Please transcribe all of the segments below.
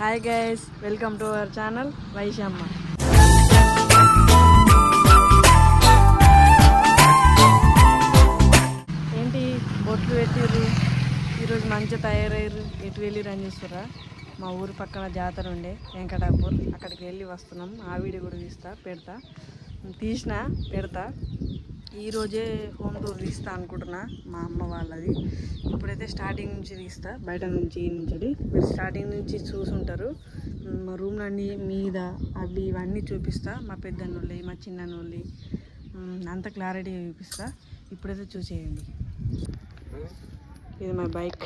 Hi guys welcome to our channel వైశమ్మ ఏంటి బొట్లు పెట్టిర్రు? ఈరోజు మంచిగా తయారయ్యారు ఎటు వెళ్ళిరు అని చూస్తారా మా ఊరు పక్కన జాతర ఉండే వెంకటాపూర్. అక్కడికి వెళ్ళి వస్తున్నాం. ఆ వీడియో కూడా తీస్తా పెడతా. తీసిన పెడతా. ఈరోజే హోమ్ టూర్ తీస్తా అనుకుంటున్నా మా అమ్మ వాళ్ళది. ఇప్పుడైతే స్టార్టింగ్ నుంచి తీస్తా బయట నుంచి నుంచి మీరు స్టార్టింగ్ నుంచి చూసుంటారు. మా రూమ్లు అన్నీ మీద అవి ఇవన్నీ చూపిస్తా. మా పెద్దన్నోళ్ళి మా చిన్నోళ్ళి అంత క్లారిటీగా చూపిస్తా. ఇప్పుడైతే చూసేయండి. ఇది మా బైక్.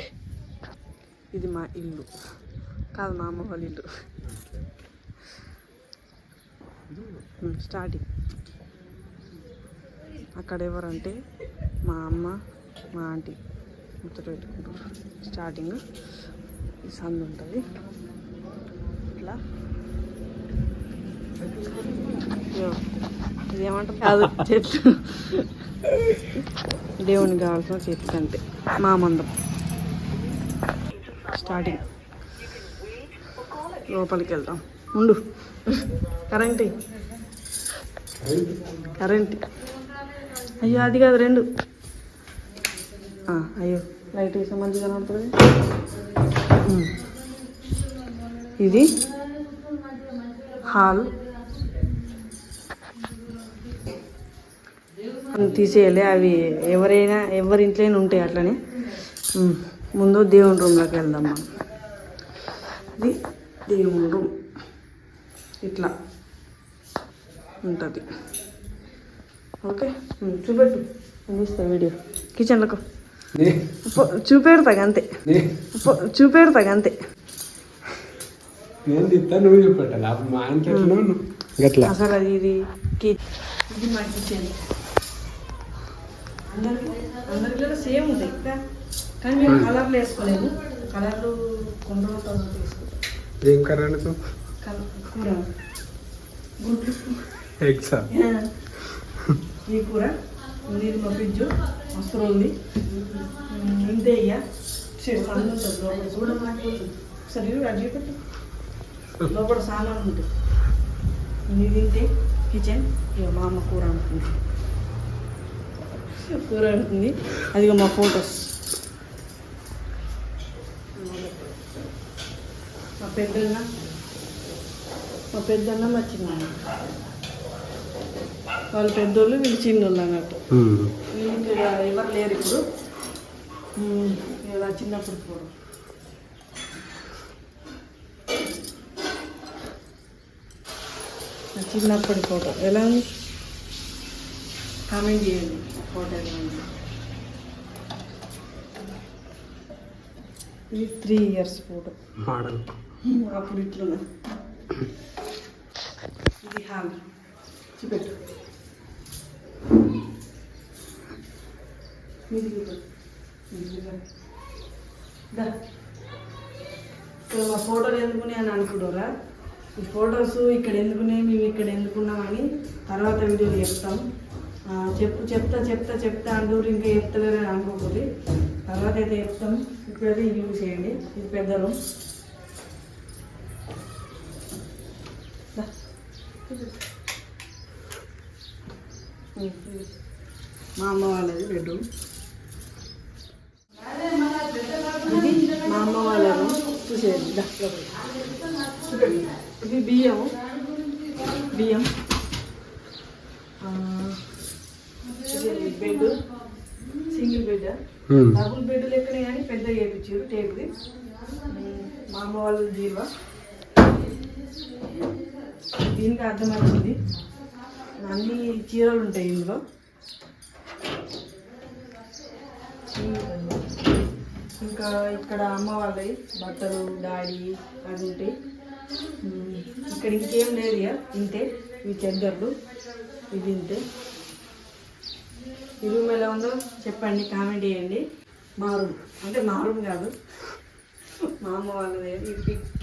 ఇది మా ఇల్లు. కాదు మా అమ్మ వాళ్ళ ఇల్లు. స్టార్టింగ్. అక్కడ ఎవరంటే మా అమ్మ మా ఆంటీ ముచ్చట పెట్టుకుంటారు. స్టార్టింగ్ ఈ సందు ఉంటుంది. ఇట్లా. ఇదేమంటారు? ఇది ఏమంటారు కాదు చెట్లు దేవునికి కావాల్సిన చెట్లు అంతే మా మందం. స్టార్టింగ్ లోపలికి వెళ్తాం ఉండు. కరెంట్ కరెంట్ అయ్యో అది కాదు రెండు. అయ్యో లైట్ వేసే మంచి కనబడుతుంది ఇది హాల్. తీసేయాలి అవి ఎవరైనా ఎవరి ఇంట్లోనే ఉంటాయి అట్లనే. ముందు దేవుని రూమ్లోకి వెళ్దాం మనం. ఇది దేవుని రూమ్. ఇట్లా ఉంటుంది. ఓకే చూపెట్టు. ఇస్తా వీడియో. కిచెన్లకు చూపెడతాగా అంతే పో- చూపెడతాగా అంతే నేను తిత్తా నువ్వు చూపెట్టాలి అప్పుడు మా ఇంట్లో? గట్లా. అసలు అది ఇది కి- ఇది మా కిచెన్ అందరికి అందరిలో సేమ్ ఉంటాయి. ఇంకా కానీ మేము కలర్లు వేసుకోలేము కలర్లు వేసుకుంటాం. ఏం కర్రీ కూర. గుడ్లు. ఎగ్సా. ఈ కూర నీరు మప్పించు ఫ్రిడ్జ్ మస్తు ఉంది ఇంతే ఇక. సందు ఉంటుంది లోపల చూడమాకి సరే అడిగి పెట్టు లోపల సానం ఉంటుంది ఇది తింటే కిచెన్ ఇక మా అమ్మ కూర అనుకుంది. కూర అనుకుంది. అదిగో మా ఫొటోస్ మా పెద్దన్న మా పెద్దన్న మా చిన్న వాళ్ళు పెద్దోళ్ళు వీళ్ళు చిన్నోళ్ళు అన్నట్టు. ఎవరు లేరు ఇప్పుడు. ఇలా చిన్నప్పుడు ఫోటో నా చిన్నప్పటి ఫోటో. ఎలా కామెంట్ చేయండి ఫోటో ఎలా ఉంది. ఇది త్రీ ఇయర్స్ ఫోటో. మోడల్. అప్పుడు ఇట్లున్నా ఇది హాల్. చూపెట్టు. ఇక్కడ మా ఫోటోలు ఎందుకున్నాయి అని అనుకుంటారా? ఈ ఫొటోస్ ఇక్కడ ఎందుకునే మేము ఇక్కడ ఎందుకున్నామని తర్వాత వీడియోలు చెప్తాం. చెప్పు చెప్తా చెప్తా చెప్తా అందరూ ఇంకా చెప్తలేరని అనుకోకూడదు. తర్వాత అయితే చెప్తాం. ఇప్పుడైతే యూజ్ చేయండి. ఇది పెద్ద రూమ్ మా అమ్మ వాళ్ళది బెడ్రూమ్ ఇది మా అమ్మ వాళ్ళ చూసేది. ఇది బియ్యం. బియ్యం. Bed. Single bed. Double bed లెక్కనే కానీ పెద్ద చేయించారు టేబుల్ మా అమ్మ వాళ్ళ జీవా దీనికి అర్థమవుతుంది. అన్ని చీరలు ఉంటాయి ఇందులో. ఇంకా ఇక్కడ అమ్మ వాళ్ళవి బట్టలు డాడీ అది ఉంటాయి ఇక్కడ ఇంకేం లేదు ఇక ఇంతే ఇవి చెద్దర్లు ఇది ఇంతే ఈ రూమ్ ఎలా ఉందో చెప్పండి కామెంట్ చేయండి. మా రూమ్ అంటే మా రూమ్ కాదు. మా అమ్మ వాళ్ళది.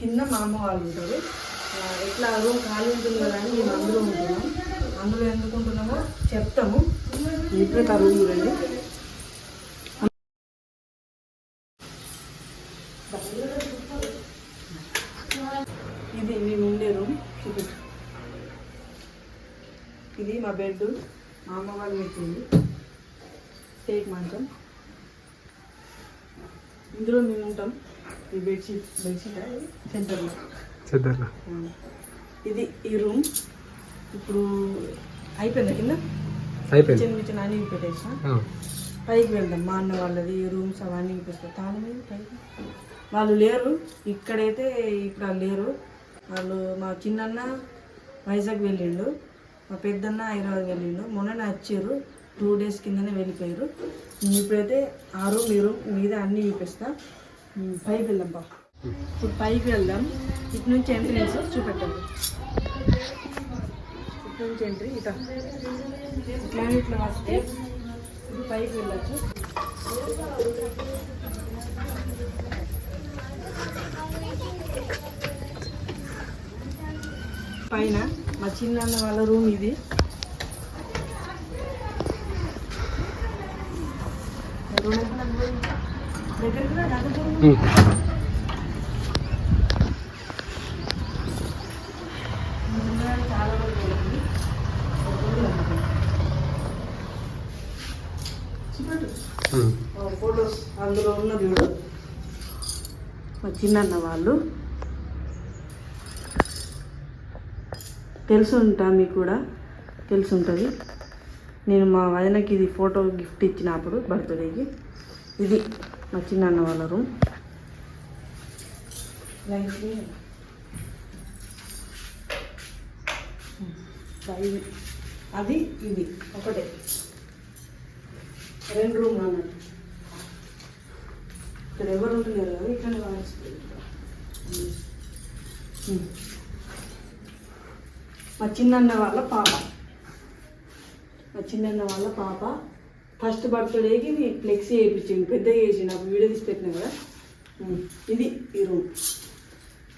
కింద మా అమ్మ వాళ్ళు ఉంటారు. ఎట్లా రూమ్ ఖాళీ ఉంటుంది కదా అని మేము అందులో ఉంటున్నాం. అందులో ఎందుకుంటున్నామో చెప్తాము. ఇప్పుడే కరువు చూడండి ఇది మేము ఉండే రూమ్ చూపించు ఇది మా బెడ్ మా అమ్మ వాళ్ళు పెట్టింది టేక్ మంచం ఇందులో మేము ఉంటాం. ఈ బెడ్షీట్ బెడ్షీట్ చెద్దర్లా ఇది ఈ రూమ్ ఇప్పుడు అయిపోయిందా కింద? అయిపోయింది. కిచెన్ కిచెన్ అన్ని పెట్టేసిన. పైకి వెళ్దాం. మా అన్న వాళ్ళది రూమ్స్ అవన్నీ చూపిస్తారు తాను పైకి? వాళ్ళు లేరు. ఇక్కడైతే వాళ్ళు లేరు. వాళ్ళు మా చిన్నన్న వైజాగ్ వెళ్ళిండు. మా పెద్దన్న హైదరాబాద్ వెళ్ళిండు. మొన్ననే వచ్చారు. టూ డేస్ కిందనే వెళ్ళిపోయారు. ఇప్పుడైతే ఆ రూమ్ ఈ రూమ్ మీద అన్నీ చూపిస్తా. పైకి వెళ్దాం బా ఇప్పుడు పైకి వెళ్దాం. ఇటు నుంచి ఎంట్రెన్స్ చూపెట్టండి. ఇటు నుంచి ఎంట్రీ ఇట్లా ఇట్లా ఇట్లా వస్తే ఇప్పుడు పైకి వెళ్ళచ్చు. పైన మా చిన్న వాళ్ళ రూమ్ ఇది. ఫొటోస్ అందులో ఉన్న చూడు మా చిన్నన్న వాళ్ళు తెలుసు ఉంటా మీకు కూడా. తెలిసి ఉంటుంది నేను మా వదినకి ఇది ఫోటో గిఫ్ట్ ఇచ్చినప్పుడు బర్త్డేకి ఇది మా చిన్నన్న వాళ్ళ రూమ్. అది ఇది ఒకటే. రెండు రూమ్ అన్నట్టు. ఇక్కడ ఎవరు ఉంటున్నారు కదా ఇక్కడ మా చిన్నన్న వాళ్ళ పాప. మా చిన్నన్న వాళ్ళ పాప ఫస్ట్ బర్త్డేకి ఫ్లెక్సీ వేయించింది పెద్దగా వేసి నాకు వీడియో తీసి పెట్టినా కదా? ఇది ఈ రూమ్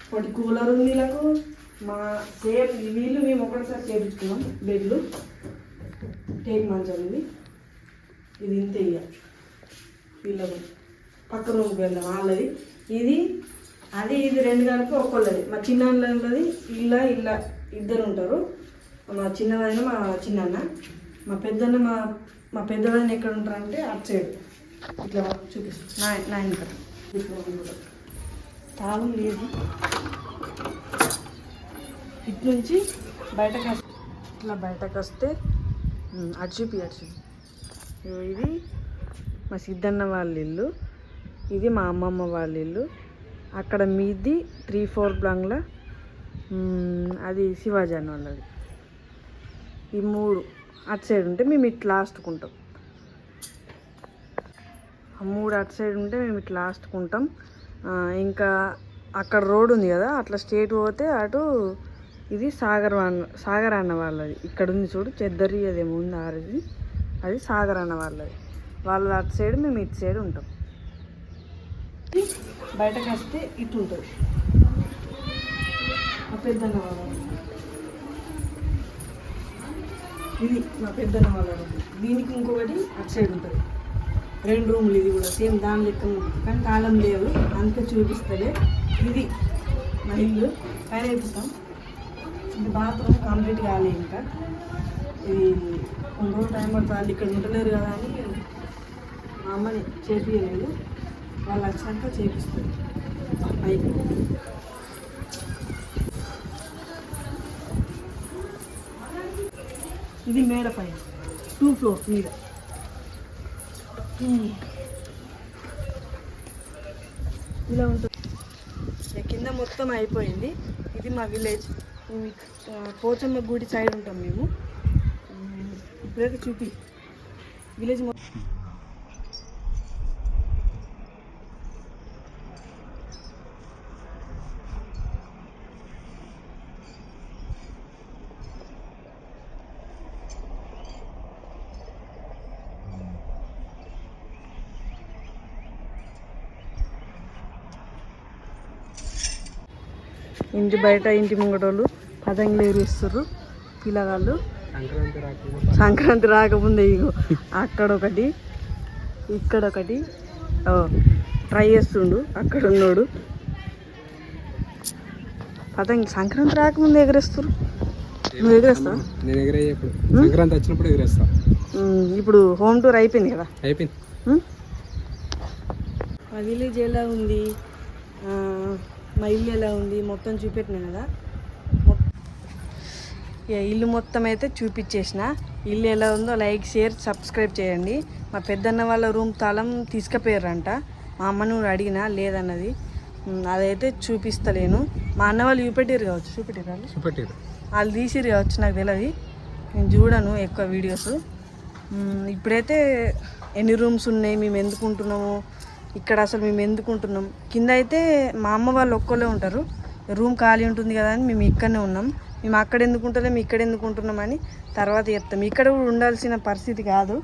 ఒకటి కూలర్ ఉంది వీళ్ళకు మా సేమ్ వీళ్ళు మేము ఒకటిసారి చేపించుకున్నాం బెడ్లు టేక్ మంచం ఇది. ఇది ఇంత ఇక వీళ్ళకు పక్క రూమ్కి వెళ్దాం వాళ్ళది. ఇది అది ఇది రెండు కలిపి ఒక్కళ్ళది. మా చిన్నన్నది ఇలా ఇల్ల ఇద్దరు ఉంటారు మా చిన్నదైన మా చిన్నన్న. మా పెద్దన్న మా మా పెద్దదైన ఎక్కడ ఉంటారంటే అటు సైడ్. ఇట్లా చూపిస్తాను నా నా ఇంకా తాళం లేదు. ఇటు నుంచి బయటకు వస్తే. ఇట్లా బయటకు వస్తే ఉమ్, అటు చూపి అటు చూపి. ఇది మా సిద్ధన్న వాళ్ళ ఇల్లు ఇది మా అమ్మమ్మ వాళ్ళ ఇల్లు అక్కడ మీది త్రీ ఫోర్ బ్లాంగ్లో అది శివాజీ వాళ్ళది. ఈ మూడు అటు సైడ్ ఉంటే మేము ఇట్లా లాస్ట్కుంటాం ఆ మూడు అటు సైడ్ ఉంటే మేము ఇట్లా లాస్ట్కుంటాం ఇంకా అక్కడ రోడ్ ఉంది కదా అట్లా స్టేట్ పోతే అటు ఇది సాగర్ అన్న సాగర్ అన్న వాళ్ళది. ఇక్కడ ఉంది చూడు చెద్దరి అదేమో ఉంది ఆరది. అది సాగర్ అన్న వాళ్ళది వాళ్ళ అటు సైడ్ మేము ఇటు సైడ్ ఉంటాం. బయటకు వస్తే ఇటు ఉంటుంది. మా పెద్దన్న వాళ్ళ ఇది మా పెద్దన్న వాళ్ళ రూమ్ దీనికి ఇంకొకటి అటు సైడ్ ఉంటుంది. రెండు రూములు ఇది కూడా సేమ్ దాని లెక్క ఉంటుంది కానీ తాళం లేదు. అంతే చూపిస్తుంది ఇది మా ఇల్లు. పైన వేపిస్తాం ఇది బాత్రూమ్ కంప్లీట్ కాలే ఇంకా. ఇది కొన్ని రోజులు టైం పడుతుంది. వాళ్ళు ఇక్కడ ఉండలేరు కదా అని మా అమ్మని చేపించలేదు వాళ్ళు వచ్చాక చేపిస్తారు. పైకి ఇది మేడ పైన. టూ ఫ్లోర్స్ మీద. Hmm. ఇలా ఉంటుంది. కింద మొత్తం అయిపోయింది. ఇది మా విలేజ్. పోచమ్మ గుడి సైడ్ ఉంటాం మేము. Hmm. ఇప్పుడైతే చూపి. విలేజ్ మొత్తం ఇంటి బయట ఇంటి ముంగటోళ్ళు పతంగులు ఎగిరిస్తారు పిల్లగాళ్ళు. సంక్రాంతి రాకముందే ఇగో అక్కడ ఒకటి ఇక్కడ ఒకటి ట్రై చేస్తుండు అక్కడ ఉన్నాడు పతంగి సంక్రాంతి రాకముందు ఎగరేస్తారు నువ్వు ఎగరేస్తావా? నేను ఎగరే ఇప్పుడు సంక్రాంతి వచ్చినప్పుడు ఎగరేస్తా. ఇప్పుడు హోమ్ టూర్ అయిపోయింది కదా? అయిపోయింది. విలేజ్ ఎలా ఉంది. ఆ, మా ఇల్లు ఎలా ఉంది? మొత్తం చూపెట్టినా కదా? ఇక ఇల్లు మొత్తం అయితే చూపించేసిన ఇల్లు ఎలా ఉందో లైక్ షేర్ సబ్స్క్రైబ్ చేయండి. మా పెద్దన్న వాళ్ళ రూమ్ తాళం తీసుకుపోయారంట. మా అమ్మను కూడా అడిగినా లేదన్నది. అదైతే చూపిస్తలేను. మా అన్న వాళ్ళు చూపెట్టారు కావచ్చు. చూపెట్టారు వాళ్ళు? చూపెట్టారు వాళ్ళు తీసిరు కావచ్చు నాకు తెలియదు నేను చూడను ఎక్కువ వీడియోస్. ఇప్పుడైతే ఎన్ని రూమ్స్ ఉన్నాయి? మేము ఎందుకు ఉంటున్నాము ఇక్కడ అసలు మేము ఎందుకు ఉంటున్నాం కింద అయితే మా అమ్మ వాళ్ళు ఒక్కళ్ళే ఉంటారు. రూమ్ ఖాళీ ఉంటుంది కదా అని మేము ఇక్కడనే ఉన్నాం. మేము అక్కడ ఎందుకు ఉంటలేము ఇక్కడ ఎందుకు ఉంటున్నామని తర్వాత చెప్తాం. ఇక్కడ కూడా ఉండాల్సిన పరిస్థితి కాదు.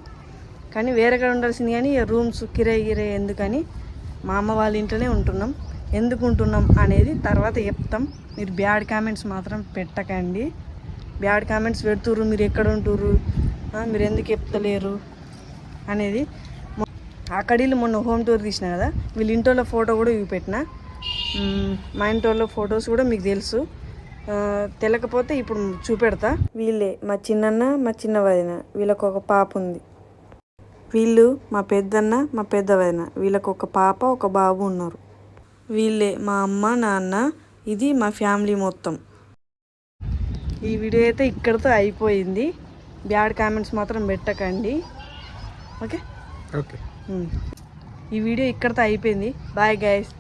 కానీ వేరే ఉండాల్సింది కానీ రూమ్స్ కిరాయి గిరాయి ఎందుకని మా అమ్మ వాళ్ళ ఇంట్లోనే ఉంటున్నాం. ఎందుకు ఉంటున్నాం అనేది తర్వాత చెప్తాం. మీరు బ్యాడ్ కామెంట్స్ మాత్రం పెట్టకండి. బ్యాడ్ కామెంట్స్ పెడుతుర్రు మీరు ఎక్కడ ఉంటుర్రు? మీరు ఎందుకు చెప్తలేరు? అనేది మొ- మొన్న హోమ్ టూర్ తీసిన కదా వీళ్ళ ఇంటోళ్ళ ఫోటో కూడా చూపెట్టిన పెట్టిన. మా ఇంటోళ్ళ ఫొటోస్ కూడా మీకు తెలుసు. తెలకపోతే ఇప్పుడు చూపెడతా. వీళ్ళే మా చిన్నన్న మా చిన్న వదిన వీళ్ళకు ఒక పాప ఉంది. వీళ్ళు మా పెద్దన్న మా పెద్ద వదిన వీళ్ళకు ఒక పాప ఒక బాబు ఉన్నారు. వీళ్ళే మా అమ్మ నాన్న ఇది మా ఫ్యామిలీ మొత్తం. ఈ వీడియో అయితే ఇక్కడితో అయిపోయింది. బ్యాడ్ కామెంట్స్ మాత్రం పెట్టకండి. ఓకే? ఓకే. ఈ వీడియో ఇక్కడితో అయిపోయింది. Bye guys